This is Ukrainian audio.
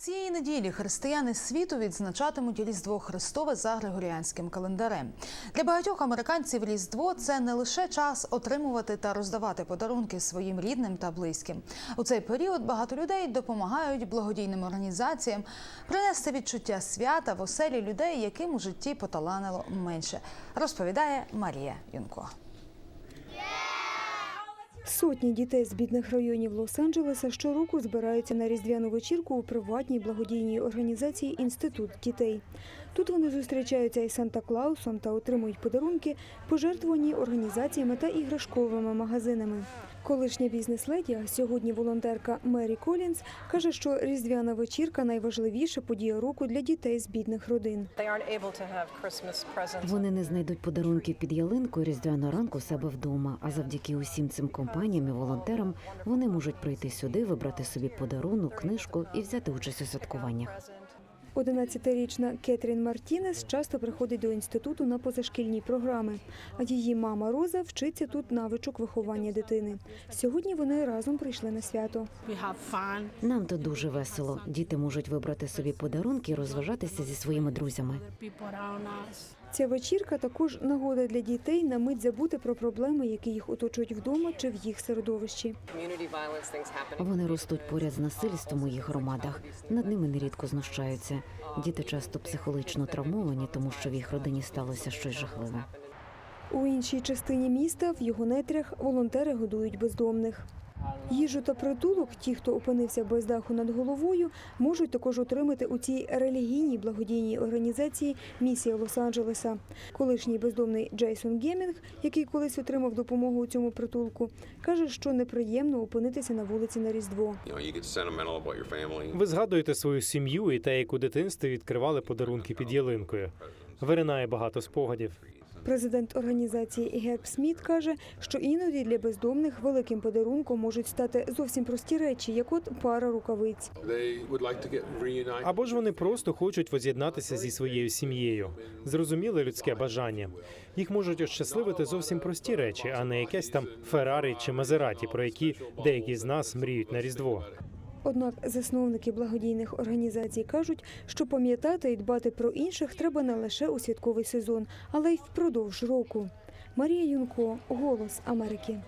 Цієї неділі християни світу відзначатимуть Різдво Христове за григоріанським календарем. Для багатьох американців Різдво це не лише час отримувати та роздавати подарунки своїм рідним та близьким. У цей період багато людей допомагають благодійним організаціям принести відчуття свята в оселі людей, яким у житті поталанило менше. Розповідає Марія Юнко. Сотні дітей з бідних районів Лос-Анджелеса щороку збираються на різдвяну вечірку у приватній благодійній організації Інститут дітей. Тут вони зустрічаються із Санта-Клаусом та отримують подарунки, пожертвувані організаціями та іграшковими магазинами. Колишня бізнес-леді, а сьогодні волонтерка Мері Колінс, каже, що різдвяна вечірка найважливіша подія року для дітей з бідних родин. Вони не знайдуть подарунків під ялинкою різдвяного ранку себе вдома. А завдяки усім цим компаніям і волонтерам вони можуть прийти сюди, вибрати собі подарунок, книжку і взяти участь у святкуваннях. 11-річна Кетрін Мартінес часто приходить до інституту на позашкільні програми, а її мама Роза вчиться тут навичок виховання дитини. Сьогодні вони разом прийшли на свято. Нам тут дуже весело. Діти можуть вибрати собі подарунки і розважатися зі своїми друзями. Ця вечірка також нагода для дітей на мить забути про проблеми, які їх оточують вдома чи в їх середовищі. Вони ростуть поряд з насильством у їх громадах. Над ними нерідко знущаються. Діти часто психологічно травмовані, тому що в їх родині сталося щось жахливе. У іншій частині міста в його нетрях волонтери годують бездомних. Їжу та притулок ті, хто опинився без даху над головою, можуть також отримати у цій релігійній благодійній організації Місія Лос-Анджелеса. Колишній бездомний Джейсон Гемінг, який колись отримав допомогу у цьому притулку, каже, що неприємно опинитися на вулиці на Різдво. Ви згадуєте свою сім'ю і те, як у дитинстві відкривали подарунки під ялинкою. Виринає багато спогадів. Президент організації Герб Сміт каже, що іноді для бездомних великим подарунком можуть стати зовсім прості речі, як от пара рукавиць. Або ж вони просто хочуть воз'єднатися зі своєю сім'єю. Зрозуміле людське бажання. Їх можуть ощасливити зовсім прості речі, а не якесь там Феррарі чи Мазераті, про які деякі з нас мріють на Різдво. Однак засновники благодійних організацій кажуть, що пам'ятати і дбати про інших треба не лише у святковий сезон, але й впродовж року. Марія Юнко, Голос Америки.